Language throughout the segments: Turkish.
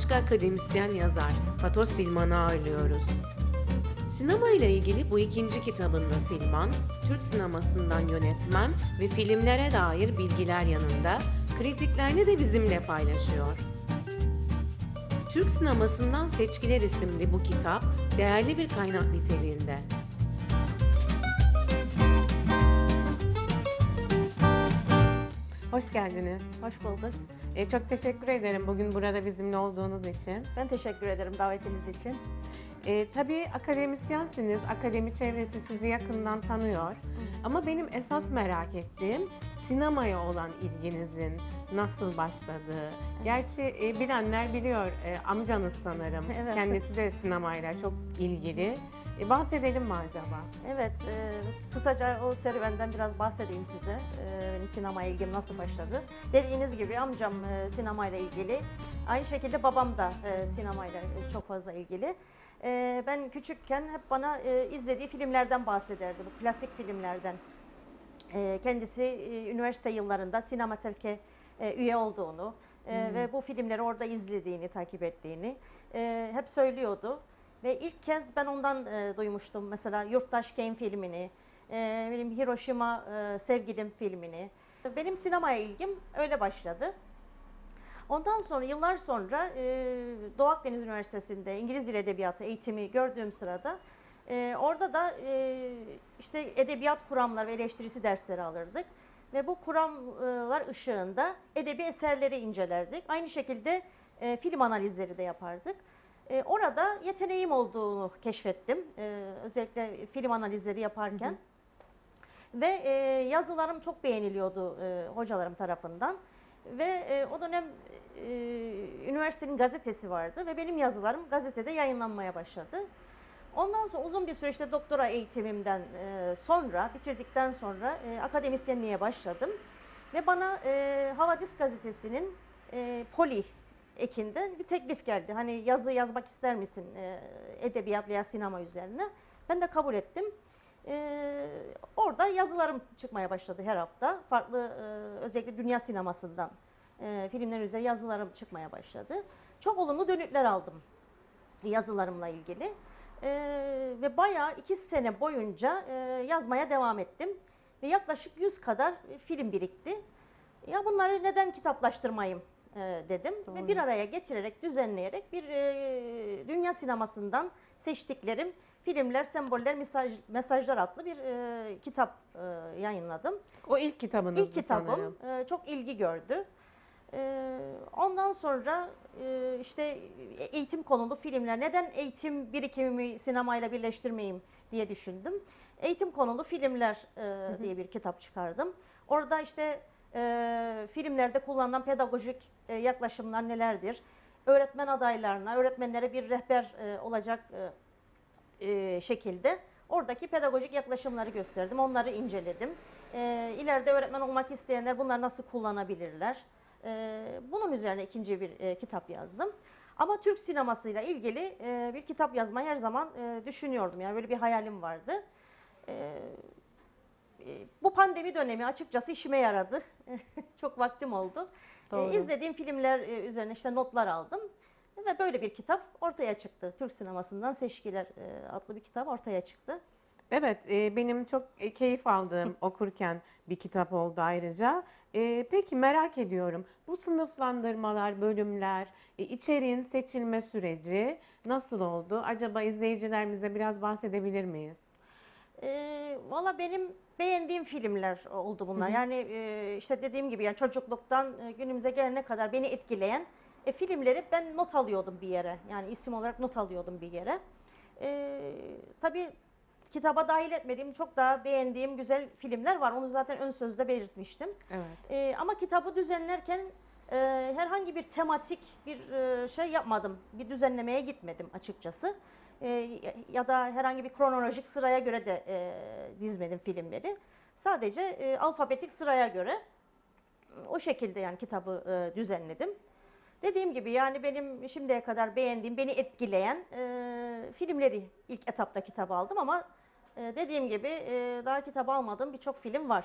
başka akademisyen yazar Fatoş Silman'ı ağırlıyoruz. Sinema ile ilgili bu ikinci kitabında Silman, Türk sinemasından yönetmen ve filmlere dair bilgiler yanında kritiklerini de bizimle paylaşıyor. Türk sinemasından Seçkiler isimli bu kitap değerli bir kaynak niteliğinde. Hoş geldiniz. Hoş bulduk. E, çok teşekkür ederim bugün burada bizimle olduğunuz için. Ben teşekkür ederim davetiniz için. E, tabii akademisyensiniz, akademi çevresi sizi yakından tanıyor. Ama benim esas merak ettiğim sinemaya olan ilginizin nasıl başladığı. Gerçi e, bilenler biliyor, e, amcanız sanırım. Evet. Kendisi de sinemayla çok ilgili. E, bahsedelim mi acaba? Evet, e, kısaca o serüvenden biraz bahsedeyim size. E, benim sinemaya ilgim nasıl başladı. Dediğiniz gibi amcam e, sinemayla ilgili. Aynı şekilde babam da e, sinemayla e, çok fazla ilgili. E, ben küçükken hep bana e, izlediği filmlerden bahsederdi, bu klasik filmlerden. E, kendisi e, üniversite yıllarında sinemateke e, üye olduğunu e, ve bu filmleri orada izlediğini, takip ettiğini e, hep söylüyordu. Ve ilk kez ben ondan e, duymuştum mesela Yurttaş Kane filmini, e, Hiroşima e, Sevgilim filmini. Benim sinemaya ilgim öyle başladı. Ondan sonra yıllar sonra e, Doğu Akdeniz Üniversitesi'nde İngiliz Dil Edebiyatı eğitimi gördüğüm sırada e, orada da e, işte edebiyat kuramları ve eleştirisi dersleri alırdık. Ve bu kuramlar ışığında edebi eserleri incelerdik. Aynı şekilde e, film analizleri de yapardık. E, orada yeteneğim olduğunu keşfettim. E, özellikle film analizleri yaparken. Ve e, yazılarım çok beğeniliyordu e, hocalarım tarafından. Ve e, o dönem e, üniversitenin gazetesi vardı ve benim yazılarım gazetede yayınlanmaya başladı. Ondan sonra uzun bir süreçte doktora eğitimimden e, sonra, bitirdikten sonra e, akademisyenliğe başladım. Ve bana e, Havadis gazetesinin e, poli ekinden bir teklif geldi. Hani yazı yazmak ister misin e, edebiyat veya sinema üzerine? Ben de kabul ettim. E, orada yazılarım çıkmaya başladı her hafta. Farklı e, özellikle dünya sinemasından e, filmler üzerine yazılarım çıkmaya başladı. Çok olumlu dönütler aldım yazılarımla ilgili. E, ve bayağı iki sene boyunca e, yazmaya devam ettim. Ve yaklaşık 100 kadar film birikti. Ya bunları neden kitaplaştırmayayım e, dedim. Ve bir araya getirerek, düzenleyerek bir e, dünya sinemasından seçtiklerim filmler, semboller, mesaj, mesajlar adlı bir e, kitap e, yayınladım. O ilk kitabınızdı İlk kitabım e, çok ilgi gördü. E, ondan sonra e, işte eğitim konulu filmler, neden eğitim birikimimi sinemayla birleştirmeyeyim diye düşündüm. Eğitim konulu filmler e, diye bir kitap çıkardım. Orada işte e, filmlerde kullanılan pedagojik e, yaklaşımlar nelerdir? Öğretmen adaylarına, öğretmenlere bir rehber e, olacak e, şekilde oradaki pedagojik yaklaşımları gösterdim. Onları inceledim. E, öğretmen olmak isteyenler bunları nasıl kullanabilirler? Bunun üzerine ikinci bir kitap yazdım. Ama Türk sinemasıyla ilgili bir kitap yazmayı her zaman düşünüyordum. Yani böyle bir hayalim vardı. Bu pandemi dönemi açıkçası işime yaradı. Çok vaktim oldu. Doğru. E, izlediğim filmler e, üzerine işte notlar aldım. Ve böyle bir kitap ortaya çıktı. Türk sinemasından Seçkiler e, adlı bir kitap ortaya çıktı. Evet, e, benim çok e, keyif aldığım okurken bir kitap oldu ayrıca. E, peki merak ediyorum, bu sınıflandırmalar, bölümler, e, içeriğin seçilme süreci nasıl oldu? Acaba izleyicilerimize biraz bahsedebilir miyiz? E, Valla benim beğendiğim filmler oldu bunlar. Yani e, işte dediğim gibi yani çocukluktan e, günümüze gelene kadar beni etkileyen e, filmleri ben not alıyordum bir yere. Yani isim olarak not alıyordum bir yere. E, tabii kitaba dahil etmediğim çok daha beğendiğim güzel filmler var. Onu zaten ön sözde belirtmiştim. Evet. E, ama kitabı düzenlerken e, herhangi bir tematik bir e, şey yapmadım. Bir düzenlemeye gitmedim açıkçası. E, ya da herhangi bir kronolojik sıraya göre de e, dizmedim filmleri. Sadece e, alfabetik sıraya göre o şekilde yani kitabı e, düzenledim. Dediğim gibi yani benim şimdiye kadar beğendiğim, beni etkileyen e, filmleri ilk etapta kitap aldım ama e, dediğim gibi e, daha kitap almadığım birçok film var.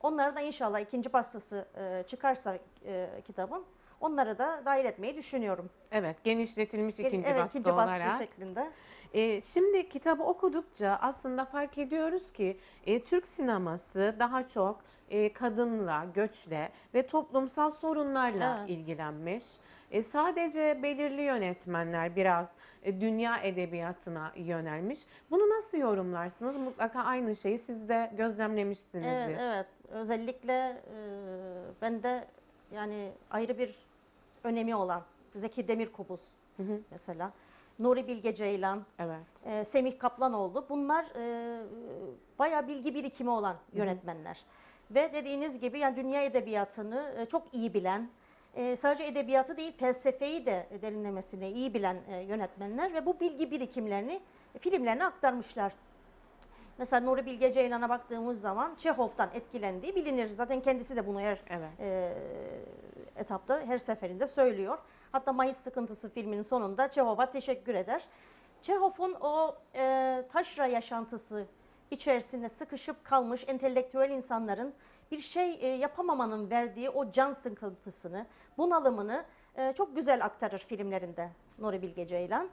Onları da inşallah ikinci baskısı e, çıkarsa e, kitabın Onları da dahil etmeyi düşünüyorum. Evet, genişletilmiş ikinci evet, baskı ikinci baskı olarak. şeklinde. E, şimdi kitabı okudukça aslında fark ediyoruz ki e, Türk sineması daha çok e, kadınla, göçle ve toplumsal sorunlarla Evet. ilgilenmiş. E, sadece belirli yönetmenler biraz e, dünya edebiyatına yönelmiş. Bunu nasıl yorumlarsınız? Mutlaka aynı şeyi siz de gözlemlemişsinizdir. Evet, evet. Özellikle e, ben de yani ayrı bir önemi olan Zeki Demirkubuz Hı hı. mesela, Nuri Bilge Ceylan, Evet. e, Semih Kaplanoğlu bunlar e, bayağı bilgi birikimi olan yönetmenler. Ve dediğiniz gibi yani dünya edebiyatını e, çok iyi bilen, e, sadece edebiyatı değil felsefeyi de derinlemesine iyi bilen e, yönetmenler ve bu bilgi birikimlerini filmlerine aktarmışlar. Mesela Nuri Bilge Ceylan'a baktığımız zaman Çehov'dan etkilendiği bilinir. Zaten kendisi de bunu her Evet. e, etapta her seferinde söylüyor. Hatta Mayıs Sıkıntısı filminin sonunda Çehov'a teşekkür eder. Çehov'un o e, taşra yaşantısı içerisinde sıkışıp kalmış entelektüel insanların bir şey e, yapamamanın verdiği o can sıkıntısını, bunalımını e, çok güzel aktarır filmlerinde Nuri Bilge Ceylan.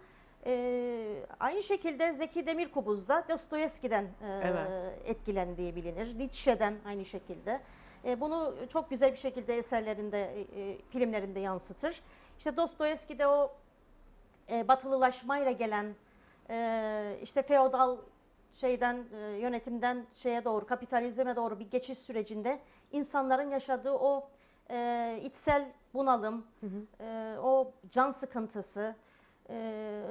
E, aynı şekilde Zeki Demirkubuz da Dostoyevski'den e, Evet. etkilendiği bilinir. Nietzsche'den aynı şekilde. E, bunu çok güzel bir şekilde eserlerinde, e, e, filmlerinde yansıtır. İşte Dostoyevski'de o e, batılılaşmayla gelen e, işte feodal şeyden e, yönetimden şeye doğru kapitalizme doğru bir geçiş sürecinde insanların yaşadığı o e, içsel bunalım, e, o can sıkıntısı, e,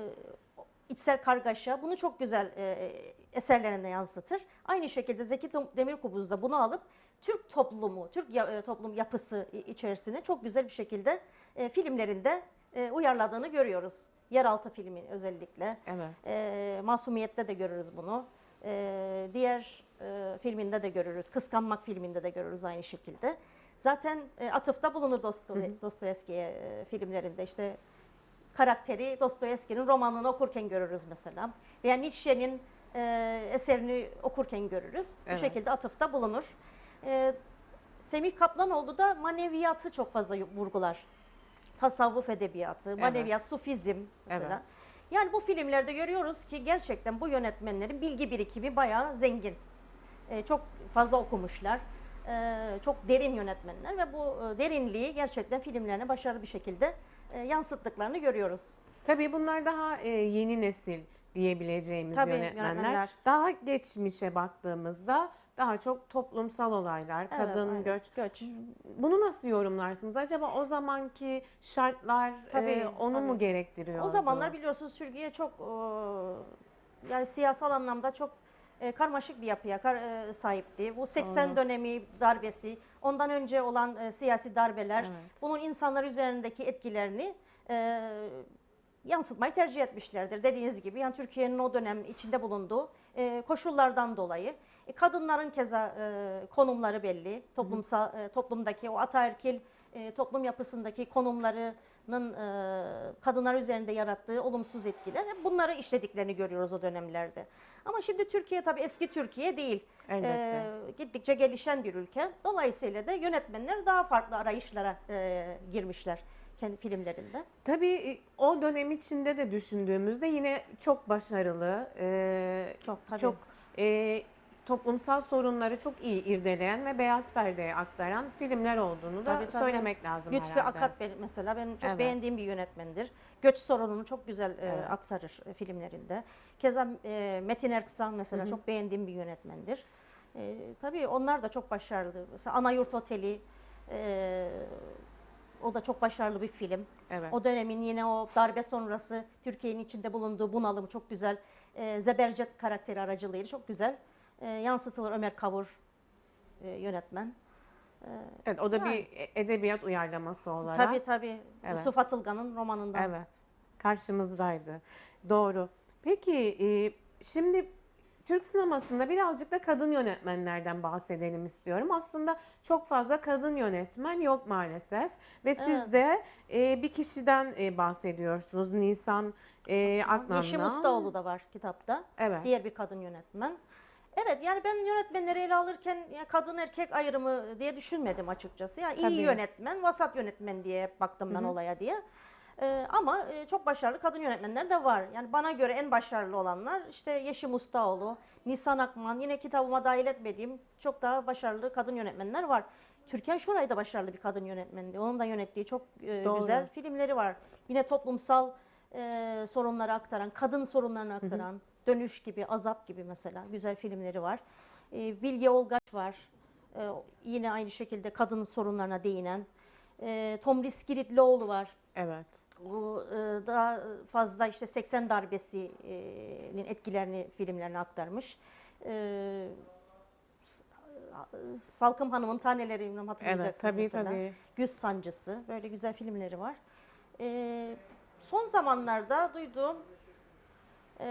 içsel kargaşa bunu çok güzel e, eserlerinde yansıtır. Aynı şekilde Zeki Demirkubuz da bunu alıp Türk toplumu, Türk e, toplum yapısı içerisine çok güzel bir şekilde e, filmlerinde e, uyarladığını görüyoruz. Yeraltı filmi özellikle. Evet. E, Masumiyet'te de görürüz bunu. E, diğer e, filminde de görürüz. Kıskanmak filminde de görürüz aynı şekilde. Zaten e, atıfta bulunur Dosto- Dostoyevski'ye e, filmlerinde. İşte karakteri Dostoyevski'nin romanını okurken görürüz mesela. Veya Nietzsche'nin e, eserini okurken görürüz. Evet. Bu şekilde atıfta bulunur. E, Semih Kaplanoğlu da maneviyatı çok fazla vurgular. Tasavvuf edebiyatı, maneviyat, sufizm mesela. Evet. Yani bu filmlerde görüyoruz ki gerçekten bu yönetmenlerin bilgi birikimi bayağı zengin. E, çok fazla okumuşlar. E, çok derin yönetmenler ve bu e, derinliği gerçekten filmlerine başarılı bir şekilde e, yansıttıklarını görüyoruz. Tabii bunlar daha e, yeni nesil diyebileceğimiz Tabii, yönetmenler. yönetmenler. Daha geçmişe baktığımızda daha çok toplumsal olaylar, Evet, kadın, aynen. göç. Göç. Bunu nasıl yorumlarsınız? Acaba o zamanki şartlar Tabii, e, onu mu tabii. gerektiriyor? O zamanlar biliyorsunuz Türkiye çok e, yani siyasal anlamda çok e, karmaşık bir yapıya kar- e, sahipti. Bu 80 Doğru. dönemi darbesi, ondan önce olan e, siyasi darbeler, Evet. bunun insanlar üzerindeki etkilerini e, yansıtmayı tercih etmişlerdir. Dediğiniz gibi yani Türkiye'nin o dönem içinde bulunduğu e, koşullardan dolayı e, kadınların keza e, konumları belli. Toplumsal e, toplumdaki o ataerkil e, toplum yapısındaki konumlarının e, kadınlar üzerinde yarattığı olumsuz etkiler hep bunları işlediklerini görüyoruz o dönemlerde. Ama şimdi Türkiye tabii eski Türkiye değil. Elbette. E, gittikçe gelişen bir ülke. Dolayısıyla da yönetmenler daha farklı arayışlara e, girmişler kendi filmlerinde. Tabii e, o dönem içinde de düşündüğümüzde yine çok başarılı, e, Çok tabii. çok e, toplumsal sorunları çok iyi irdeleyen ve beyaz perdeye aktaran filmler olduğunu da Tabii, tabii. söylemek lazım Lütfi herhalde. Akat mesela benim çok Evet. beğendiğim bir yönetmendir. Göç sorununu çok güzel e, Evet. aktarır e, filmlerinde. Keza e, Metin Erksan mesela Hı hı. çok beğendiğim bir yönetmendir. E, tabii onlar da çok başarılı. Mesela Anayurt Oteli e, o da çok başarılı bir film. Evet. O dönemin yine o darbe sonrası Türkiye'nin içinde bulunduğu bunalımı çok güzel. E, Zebercet karakteri aracılığıyla çok güzel e, yansıtılır Ömer Kavur e, yönetmen. Evet, o da Yani. bir e- edebiyat uyarlaması olarak. Tabii tabii. Evet. Yusuf Atılgan'ın romanından. Evet. Karşımızdaydı. Doğru. Peki e, şimdi Türk sinemasında birazcık da kadın yönetmenlerden bahsedelim istiyorum. Aslında çok fazla kadın yönetmen yok maalesef. Ve siz Evet. de e, bir kişiden e, bahsediyorsunuz. Nisan e, Akman'dan. Yeşim Ustaoğlu da var kitapta. Evet. Diğer bir kadın yönetmen. Evet yani ben yönetmenleri ele alırken ya kadın erkek ayrımı diye düşünmedim açıkçası. Yani Tabii. iyi yönetmen, vasat yönetmen diye baktım ben olaya diye. Ee, ama e, çok başarılı kadın yönetmenler de var. Yani bana göre en başarılı olanlar işte Yeşim Ustaoğlu, Nisan Akman, yine kitabıma dahil etmediğim çok daha başarılı kadın yönetmenler var. Türkan Şoray da başarılı bir kadın yönetmendi. Onun da yönettiği çok e, Doğru. güzel filmleri var. Yine toplumsal e, sorunları aktaran, kadın sorunlarını aktaran, Dönüş gibi, Azap gibi mesela güzel filmleri var. E, Bilge Olgaç var. E, yine aynı şekilde kadın sorunlarına değinen. E, Tomris Giritlioğlu var. Evet. Bu e, daha fazla işte 80 darbesinin etkilerini filmlerine aktarmış. E, Salkım Hanım'ın Taneleri hatırlayacaksınız Evet tabii mesela. tabii. Güz Sancısı böyle güzel filmleri var. E, son zamanlarda duyduğum e,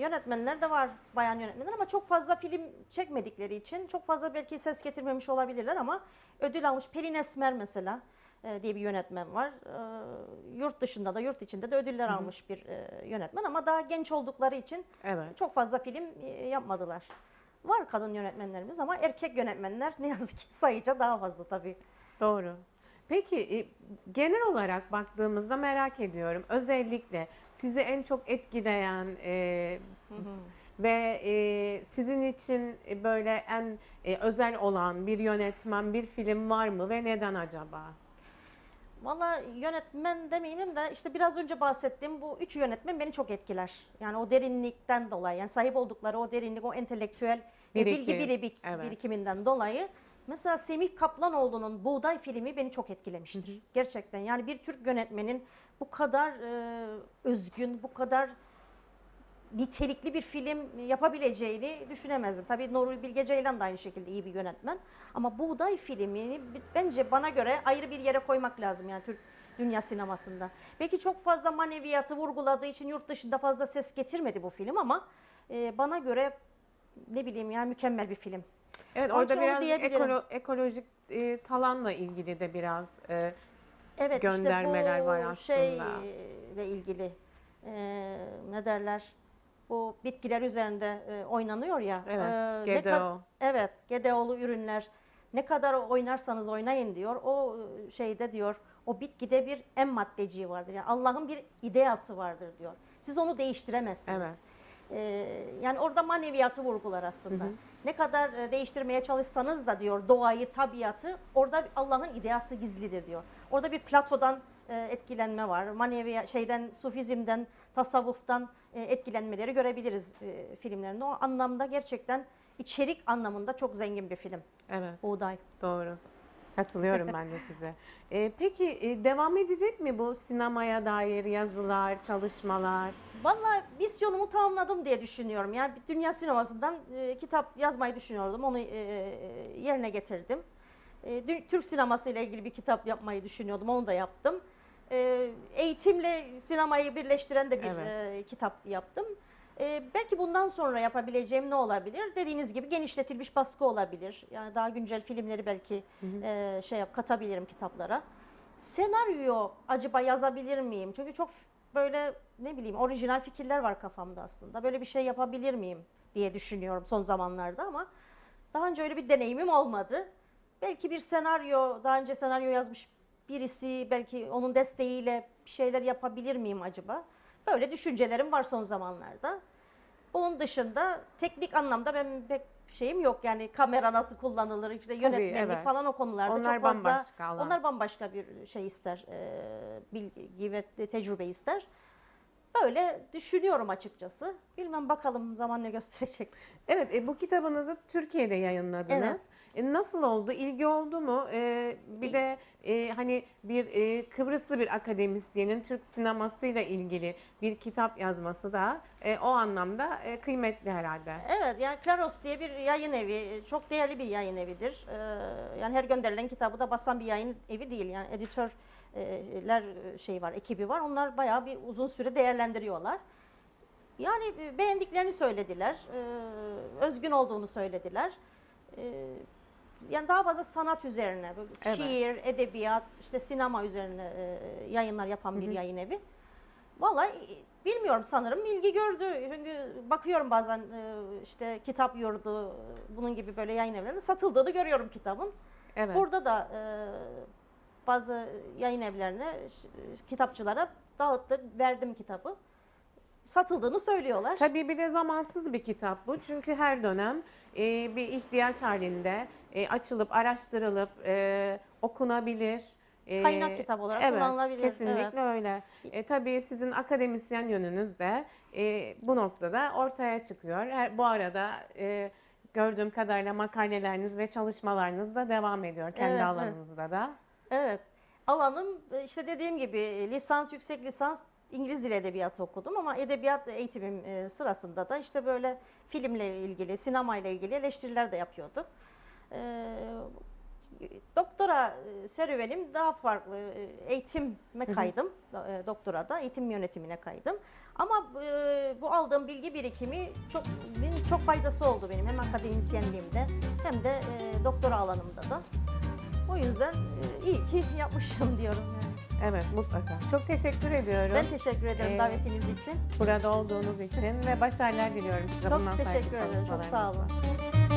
yönetmenler de var bayan yönetmenler ama çok fazla film çekmedikleri için çok fazla belki ses getirmemiş olabilirler ama ödül almış Pelin Esmer mesela e, diye bir yönetmen var. E, yurt dışında da yurt içinde de ödüller almış bir e, yönetmen ama daha genç oldukları için Evet. çok fazla film e, yapmadılar. Var kadın yönetmenlerimiz ama erkek yönetmenler ne yazık ki sayıca daha fazla tabii. Doğru. Peki e, genel olarak baktığımızda merak ediyorum. Özellikle sizi en çok etkileyen e, ve e, sizin için e, böyle en e, özel olan bir yönetmen, bir film var mı ve neden acaba? Valla yönetmen demeyelim de işte biraz önce bahsettiğim bu üç yönetmen beni çok etkiler. Yani o derinlikten dolayı yani sahip oldukları o derinlik, o entelektüel e, Birikim, bilgi biribik, evet. birikiminden dolayı. Mesela Semih Kaplanoğlu'nun Buğday filmi beni çok etkilemiştir. Gerçekten yani bir Türk yönetmenin bu kadar e, özgün, bu kadar nitelikli bir film yapabileceğini düşünemezdim. Tabii Nuri Bilge Ceylan da aynı şekilde iyi bir yönetmen. Ama Buğday filmini bence bana göre ayrı bir yere koymak lazım yani Türk dünya sinemasında. Belki çok fazla maneviyatı vurguladığı için yurt dışında fazla ses getirmedi bu film ama e, bana göre ne bileyim yani mükemmel bir film. Evet orada biraz diyebilirim. ekolo- ekolojik e, talanla ilgili de biraz e, Evet Göndermeler işte bu var aslında. şeyle ilgili e, ne derler bu bitkiler üzerinde e, oynanıyor ya. Evet, e, ne GDO. evet GDO'lu ürünler ne kadar oynarsanız oynayın diyor. O e, şeyde diyor o bitkide bir em maddeciği vardır. Yani Allah'ın bir ideası vardır diyor. Siz onu değiştiremezsiniz. Evet. Ee, yani orada maneviyatı vurgular aslında. Ne kadar e, değiştirmeye çalışsanız da diyor doğayı, tabiatı orada Allah'ın ideası gizlidir diyor. Orada bir Plato'dan e, etkilenme var. Manevi şeyden, sufizmden, tasavvuftan e, etkilenmeleri görebiliriz filmlerinde. O anlamda gerçekten içerik anlamında çok zengin bir film. evet Buğday. doğru. Katılıyorum ben de size. E, peki e, devam edecek mi bu sinemaya dair yazılar, çalışmalar? Vallahi misyonumu tamamladım diye düşünüyorum. Yani dünya sinemasından e, kitap yazmayı düşünüyordum. Onu e, yerine getirdim. E, Türk sineması ile ilgili bir kitap yapmayı düşünüyordum. Onu da yaptım. E, eğitimle sinemayı birleştiren de bir Evet. e, kitap yaptım. E, belki bundan sonra yapabileceğim ne olabilir? Dediğiniz gibi genişletilmiş baskı olabilir. Yani daha güncel filmleri belki e, şey yap katabilirim kitaplara. Senaryo acaba yazabilir miyim? Çünkü çok böyle ne bileyim orijinal fikirler var kafamda aslında. Böyle bir şey yapabilir miyim diye düşünüyorum son zamanlarda ama daha önce öyle bir deneyimim olmadı. Belki bir senaryo, daha önce senaryo yazmış birisi belki onun desteğiyle bir şeyler yapabilir miyim acaba? Böyle düşüncelerim var son zamanlarda. Onun dışında teknik anlamda ben pek şeyim yok yani kamera nasıl kullanılır işte yönetmenlik evet. falan o konularda Onlar çok fazla bambaşka alan. onlar bambaşka bir şey ister e, bilgi ve tecrübe ister. Böyle düşünüyorum açıkçası. Bilmem bakalım zaman ne gösterecek. Evet, e, bu kitabınızı Türkiye'de yayınladınız. Evet. E, nasıl oldu? İlgi oldu mu? E, bir de e, hani bir e, Kıbrıslı bir akademisyenin Türk sinemasıyla ilgili bir kitap yazması da e, o anlamda e, kıymetli herhalde. Evet yani Klaros diye bir yayın evi çok değerli bir yayın evidir. Ee, yani her gönderilen kitabı da basan bir yayın evi değil. Yani editörler şey var, ekibi var. Onlar bayağı bir uzun süre değerlendiriyorlar. Yani beğendiklerini söylediler. Özgün olduğunu söylediler. Yani daha fazla sanat üzerine, Evet. şiir, edebiyat, işte sinema üzerine yayınlar yapan bir yayın evi. Vallahi bilmiyorum sanırım ilgi gördü. Çünkü bakıyorum bazen işte kitap yurdu, bunun gibi böyle yayın evlerinde satıldığını görüyorum kitabın. Evet. Burada da bazı yayın evlerine, kitapçılara dağıttık, verdim kitabı. Satıldığını söylüyorlar. Tabii bir de zamansız bir kitap bu. Çünkü her dönem e, bir ihtiyaç halinde e, açılıp araştırılıp e, okunabilir. E, Kaynak kitap olarak evet, kullanılabilir. Kesinlikle Evet. öyle. E, tabii sizin akademisyen yönünüz de e, bu noktada ortaya çıkıyor. Her, bu arada e, gördüğüm kadarıyla makaleleriniz ve çalışmalarınız da devam ediyor kendi Evet, evet. alanınızda da. Evet. Alanım e, işte dediğim gibi e, lisans, yüksek lisans İngiliz Dil Edebiyatı okudum ama edebiyat eğitimim e, sırasında da işte böyle filmle ilgili, sinemayla ilgili eleştiriler de yapıyorduk. Doktora serüvenim daha farklı. Eğitime kaydım. E, Doktorada eğitim yönetimine kaydım. Ama bu aldığım bilgi birikimi çok çok faydası oldu benim hem akademisyenliğimde hem de doktora alanımda da. O yüzden e, iyi ki yapmışım diyorum yani. Evet mutlaka. Çok teşekkür ediyorum Ben teşekkür ederim Ee, davetiniz için. burada olduğunuz için ve başarılar diliyorum size Çok bundan sonraki teşekkür ederim. Çok sağ çalışmalarınızda. olun.